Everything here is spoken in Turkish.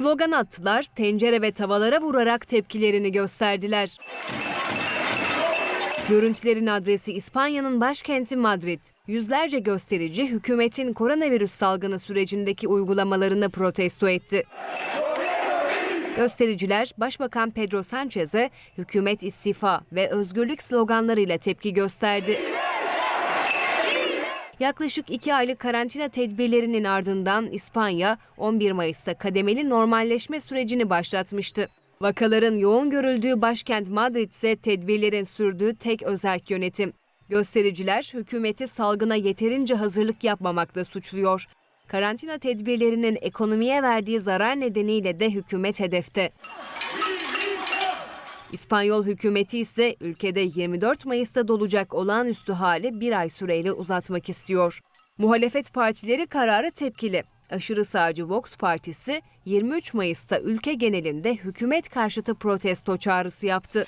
Slogan attılar, tencere ve tavalara vurarak tepkilerini gösterdiler. Görüntülerin adresi İspanya'nın başkenti Madrid. Yüzlerce gösterici hükümetin koronavirüs salgını sürecindeki uygulamalarını protesto etti. Göstericiler Başbakan Pedro Sanchez'e hükümet istifa ve özgürlük sloganlarıyla tepki gösterdi. Yaklaşık iki aylık karantina tedbirlerinin ardından İspanya 11 Mayıs'ta kademeli normalleşme sürecini başlatmıştı. Vakaların yoğun görüldüğü başkent Madrid ise tedbirlerin sürdüğü tek özerk yönetim. Göstericiler hükümeti salgına yeterince hazırlık yapmamakla suçluyor. Karantina tedbirlerinin ekonomiye verdiği zarar nedeniyle de hükümet hedefte. İspanyol hükümeti ise ülkede 24 Mayıs'ta dolacak olağanüstü hali bir ay süreyle uzatmak istiyor. Muhalefet partileri karara tepkili. Aşırı sağcı Vox Partisi 23 Mayıs'ta ülke genelinde hükümet karşıtı protesto çağrısı yaptı.